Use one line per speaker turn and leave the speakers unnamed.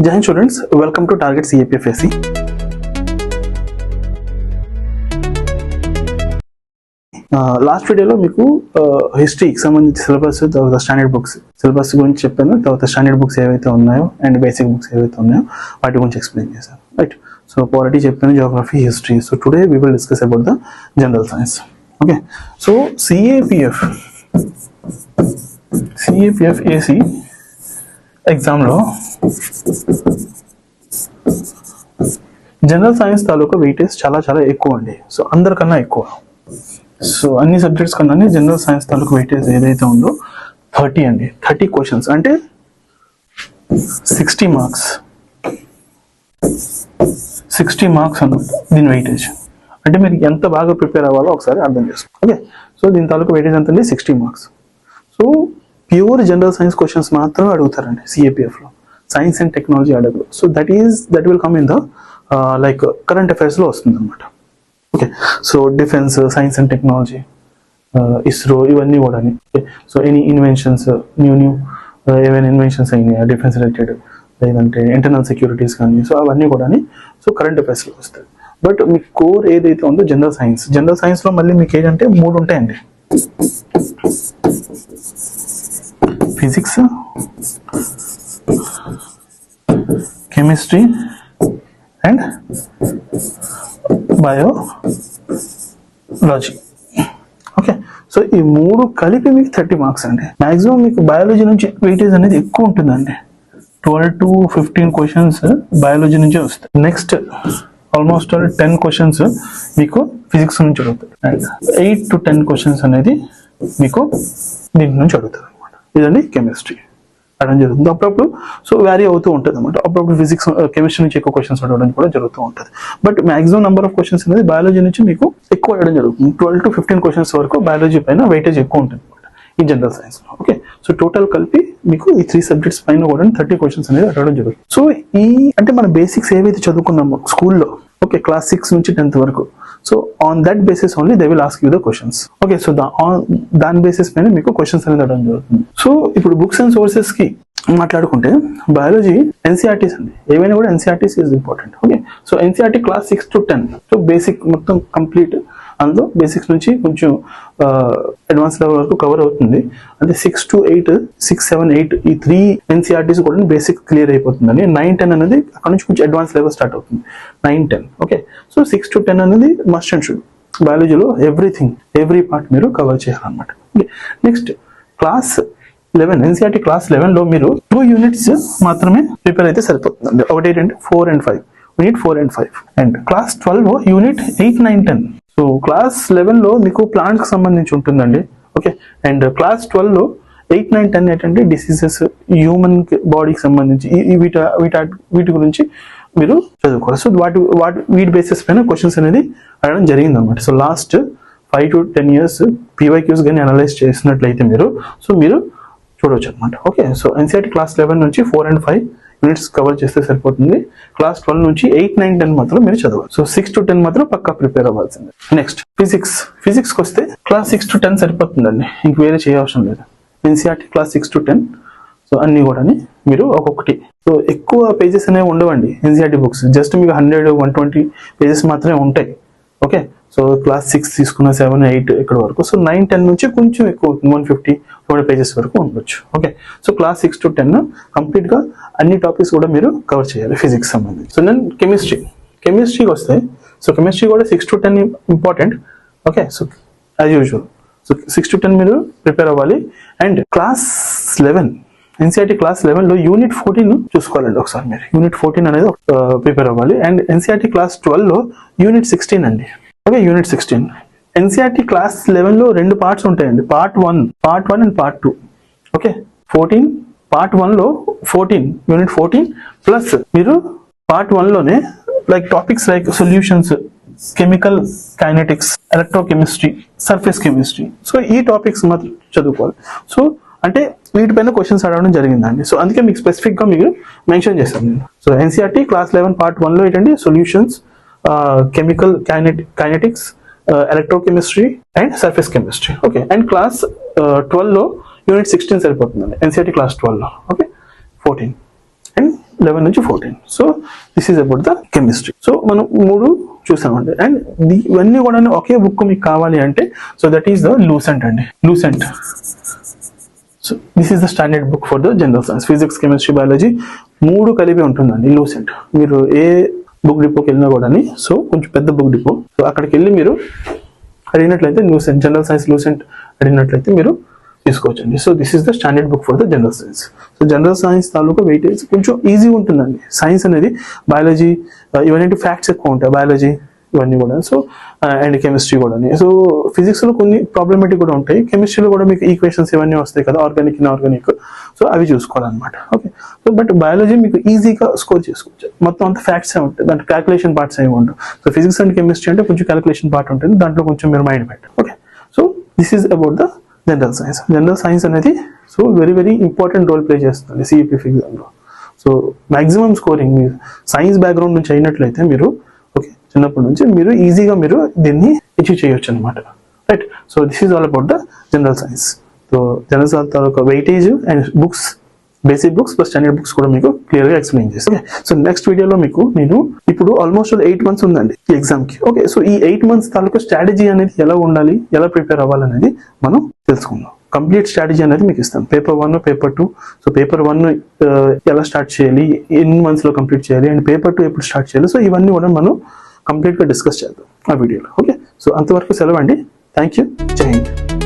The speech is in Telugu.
జై students welcome to target CAPF SC last వీడియోలో మీకు హిస్టరీకి సంబంధించి సిలబస్ తర్వాత స్టాండర్డ్ బుక్స్ సిలబస్ గురించి చెప్పాను తర్వాత స్టాండర్డ్ బుక్స్ ఏవైతే ఉన్నాయో అండ్ బేసిక్ బుక్స్ ఏవైతే ఉన్నాయో వాటి గురించి ఎక్స్ప్లెయిన్ చేశాను. రైట్ సో పాలిటీ చెప్పాను geography history so today we will discuss about the general science okay so CAPF CAPF AC ఎగ్జామ్లో జనరల్ సైన్స్ తాలూకా వెయిటేజ్ చాలా చాలా ఎక్కువ అండి. సో అందరికన్నా ఎక్కువ. సో అన్ని సబ్జెక్ట్స్ కన్నా జనరల్ సైన్స్ తాలూకా వెయిటేజ్ ఏదైతే ఉందో థర్టీ అండి. థర్టీ క్వశ్చన్స్ అంటే సిక్స్టీ మార్క్స్ సిక్స్టీ మార్క్స్ అన్నమాట దీని వెయిటేజ్ అంటే మీరు ఎంత బాగా ప్రిపేర్ అవ్వాలో ఒకసారి అర్థం చేసుకోండి ఓకే సో దీని తాలూకా వెయిటేజ్ ఎంత అండి? Sixty marks so pure general science questions మాత్రమే అడుగుతారండి. సిఏపిఎఫ్లో సైన్స్ అండ్ టెక్నాలజీ అడగరు so that is that will come in the like current అఫైర్స్లో వస్తుంది అనమాట okay so defence science and technology ISRO ఇవన్నీ కూడా so any inventions new new ఏవైనా ఇన్వెన్షన్స్ అయినాయి? డిఫెన్స్ రిలేటెడ్ లేదంటే ఇంటర్నల్ సెక్యూరిటీస్ కానీ సో అవన్నీ కూడా సో కరెంట్ అఫైర్స్లో వస్తాయి. బట్ మీ కోర్ ఏదైతే ఉందో జనరల్ సైన్స్ జనరల్ సైన్స్లో మళ్ళీ మీకు ఏంటంటే మూడు ఉంటాయండి. Physics chemistry and biology. Okay so ఈ మూడు కలిపి మీకు థర్టీ మార్క్స్ అండి. మాక్సిమం మీకు బయాలజీ నుంచి వెయిటేజ్ అనేది ఎక్కువ ఉంటుందండి. Twelve to fifteen questions biology నుంచే వస్తాయి. నెక్స్ట్ ఆల్మోస్ట్ టెన్ క్వశ్చన్స్ మీకు ఫిజిక్స్ నుంచి అడుగుతారు. And eight to ten questions అనేది మీకు దీని నుంచి అడుగుతారు అనమాట ఇదండి కెమిస్ట్రీ. అడగడం జరుగుతుంది. అప్పుడప్పుడు సో వ్యారీ అవుతూ ఉంటుంది అనమాట అప్పుడప్పుడు ఫిజిక్స్ కెమిస్ట్రీ uh, నుంచి ఎక్కువ క్వశ్చన్స్ అడగడం కూడా జరుగుతూ ఉంటుంది. But maximum number of questions అనేది బయాలజీ నుంచి మీకు ఎక్కువ అడగడం జరుగుతుంది. ట్వెల్వ్ టు ఫిఫ్టీన్ క్వశ్చన్స్ వరకు బయాలజీ పైన వెయిటేజ్ ఎక్కువ ఉంటుంది అనమాట ఈ general science okay so total కలిపి మీకు ఈ త్రీ సబ్జెక్ట్స్ పైన కూడా థర్టీ క్వశ్చన్స్ అనేది అడగడం జరుగుతుంది. సో ఈ అంటే మన బేసిక్స్ ఏవైతే చదువుకున్నామో స్కూల్లో ఓకే క్లాస్ సిక్స్ నుంచి టెన్త్ వరకు so on that basis only they will ask you the questions okay so దాని బేసిస్ పైన మీకు క్వశ్చన్స్ అనేది అడగడం జరుగుతుంది. సో ఇప్పుడు బుక్స్ అండ్ సోర్సెస్కి మాట్లాడుకుంటే బయాలజీ ఎన్సీఆర్టీస్ అండి. ఏవైనా కూడా NCERTs is important okay so NCERT class six to ten so basic మొత్తం కంప్లీట్ అందులో బేసిక్స్ నుంచి కొంచెం అడ్వాన్స్ లెవెల్ వరకు కవర్ అవుతుంది. అంటే six to eight six seven eight ఈ త్రీ ఎన్సీఆర్టీస్ కూడా బేసిక్ క్లియర్ అయిపోతుందండి. నైన్ టెన్ అనేది అక్కడ నుంచి కొంచెం అడ్వాన్స్ లెవెల్ స్టార్ట్ అవుతుంది. Nine ten okay so six to ten అనేది మస్ట్ అండ్ షుడ్ బయాలజీలో ఎవ్రీథింగ్ ఎవ్రీ పార్ట్ మీరు కవర్ చేయాలన్నమాట. Okay next class eleven NCERT class లెవెన్లో మీరు టూ యూనిట్స్ మాత్రమే ప్రిపేర్ అయితే సరిపోతుంది ఒకటి ఏంటంటే four and five unit four and five and class twelve unit eight nine ten so class లెవెన్లో మీకు ప్లాంట్కి సంబంధించి ఉంటుందండి. ఓకే అండ్ క్లాస్ ట్వెల్వ్లో ఎయిట్ నైన్ టెన్ ఏంటంటే డిసీజెస్ హ్యూమన్ బాడీకి సంబంధించి వీటి వీటి వీట వీటి గురించి మీరు చదువుకోవాలి. సో వాటి వాటి వీటి బేసిస్ పైన క్వశ్చన్స్ అనేది అడగడం జరిగింది అనమాట so last five to ten years PYQs కానీ అనలైజ్ చేసినట్లయితే మీరు సో మీరు చూడవచ్చు అనమాట okay so NCERT class eleven నుంచి four and five units cover చేస్తే సరిపోతుంది. క్లాస్ ట్వెల్వ్ నుంచి ఎయిట్ నైన్ టెన్ మాత్రం మీరు చదవాలి. సో సిక్స్ టు టెన్ మాత్రం పక్కా ప్రిపేర్ అవ్వాల్సింది. నెక్స్ట్ ఫిజిక్స్ ఫిజిక్స్కి వస్తే క్లాస్ సిక్స్ టు టెన్ సరిపోతుందండి. ఇంక వేరే చేయవసరం లేదు. NCERT class six to ten so అన్ని కూడా మీరు ఒక్కొక్కటి. సో ఎక్కువ పేజెస్ అనేవి ఉండవండి. ఎన్సీఆర్టీ బుక్స్ జస్ట్ మీకు హండ్రెడ్ వన్ ట్వంటీ పేజెస్ మాత్రమే ఉంటాయి. ఓకే సో క్లాస్ సిక్స్ తీసుకున్న సెవెన్ ఎయిట్ ఇక్కడ వరకు. సో నైన్ టెన్ నుంచి కొంచెం ఎక్కువ అవుతుంది. వన్ ఫిఫ్టీ ఫోర్ పేజెస్ వరకు ఉండొచ్చు. Okay so class six to ten కంప్లీట్గా అన్ని టాపిక్స్ కూడా మీరు కవర్ చేయాలి ఫిజిక్స్ సంబంధించి. సో నేను కెమిస్ట్రీ కెమిస్ట్రీకి వస్తే సో కెమిస్ట్రీ కూడా six to ten important okay so as usual so six to ten మీరు ప్రిపేర్ అవ్వాలి. And class eleven NCERT class లెవెన్లో unit fourteen చూసుకోవాలండి ఒకసారి మీరు. యూనిట్ ఫోర్టీన్ అనేది uh, ప్రిపేర్ అవ్వాలి. అండ్ ఎన్సీఆర్టీ క్లాస్ ట్వెల్వ్లో యూనిట్ సిక్స్టీన్ అండి. Okay unit sixteen NCERT class లెవెన్లో రెండు పార్ట్స్ ఉంటాయండి. Part one part one and part two okay fourteen part వన్లో ఫోర్టీన్ యూనిట్ ఫోర్టీన్ ప్లస్ మీరు part వన్లోనే like topics like solutions chemical kinetics electrochemistry surface chemistry so ఈ టాపిక్స్ మాత్రం చదువుకోవాలి. సో అంటే వీటిపైన క్వశ్చన్స్ అడగడం జరిగిందండి. సో అందుకే మీకు స్పెసిఫిక్గా మీకు మెన్షన్ చేశాను నేను. So NCERT class eleven part వన్లో ఏంటంటే solutions chemical kinetics electrochemistry and surface chemistry okay and class ట్వెల్వ్లో unit sixteen సరిపోతుందండి. ఎన్సీఆర్టీ క్లాస్ ట్వెల్వ్లో ఓకే ఫోర్టీన్ అండ్ లెవెన్ నుంచి fourteen so this is about the chemistry so మనం మూడు చూసామండి. అండ్ ఇవన్నీ కూడా ఒకే బుక్ మీకు కావాలి అంటే so that is the Lucent అండి. Lucent so this is the standard book for the general science physics chemistry biology మూడు కలిపి ఉంటుందండి లూసెంట్ మీరు ఏ బుక్ డిపోకి వెళ్ళినా కూడా సో కొంచెం పెద్ద బుక్ డిపో. సో అక్కడికి వెళ్ళి మీరు అడిగినట్లయితే లూసెంట్ జనరల్ సైన్స్ లూసెంట్ అడిగినట్లయితే మీరు తీసుకోవచ్చండి. So this is the standard book for the general science so general science taluka weightage కొంచెం ఈజీ ఉంటుందండి. సైన్స్ అనేది బయాలజీ ఇవన్నీ ఫ్యాక్ట్స్ ఎక్కువ ఉంటాయి. బయాలజీ ఇవన్నీ కూడా. సో అండ్ కెమిస్ట్రీ కూడా సో ఫిజిక్స్లో కొన్ని ప్రాబ్లమేటిక్ కూడా ఉంటాయి. కెమిస్ట్రీలో కూడా మీకు ఈక్వేషన్స్ ఇవన్నీ వస్తాయి కదా ఆర్గానిక్ ఇన్ఆర్గానిక్ సో అవి చూసుకోవాలన్నమాట. ఓకే సో బట్ బయాలజీ మీకు ఈజీగా స్కోర్ చేసుకోవచ్చు. మొత్తం అంతా ఫ్యాక్ట్స్ ఏ ఉంటాయి. దాంట్లో క్యాలిక్యులేషన్ పార్ట్స్ ఏమి ఉండవు. సో ఫిజిక్స్ అండ్ కెమిస్ట్రీ అంటే కొంచెం క్యాలిక్యులేషన్ పార్ట్ ఉంటుంది. దాంట్లో కొంచెం మీరు మైండ్ పెట్టండి. Okay so this is about the general science general science అనేది so very very important role play చేస్తుంది. సిఈపీఎఫ్ ఎగ్జామ్లో so maximum scoring science background నుంచి అయినట్లయితే మీరు చిన్నప్పటి నుంచి మీరు ఈజీగా మీరు దీన్ని అచీవ్ చేయొచ్చు అనమాట right so this is all about the general science so general science taluka weightage and books basic books plus standard books కూడా మీకు క్లియర్గా ఎక్స్ప్లెయిన్ చేస్తాను సో నెక్స్ట్ వీడియోలో మీకు నేను ఇప్పుడు ఆల్మోస్ట్ ఎయిట్ మంత్స్ ఉందండి ఈ ఎగ్జామ్కి. ఓకే సో ఈ ఎయిట్ మంత్స్ తాలూకా స్ట్రాటజీ అనేది ఎలా ఉండాలి ఎలా ప్రిపేర్ అవ్వాలనేది మనం తెలుసుకుందాం. కంప్లీట్ స్ట్రాటజీ అనేది మీకు ఇస్తాను paper one paper two so paper one ఎలా స్టార్ట్ చేయాలి ఎన్ని మంత్స్లో కంప్లీట్ చేయాలి అండ్ పేపర్ టూ ఎప్పుడు స్టార్ట్ చేయాలి. సో ఇవన్నీ కూడా మనం కంప్లీట్గా డిస్కస్ చేద్దాం ఆ వీడియోలో. ఓకే? సో అంతవరకు సెలవు అండి. థ్యాంక్ యూ జై హింద్.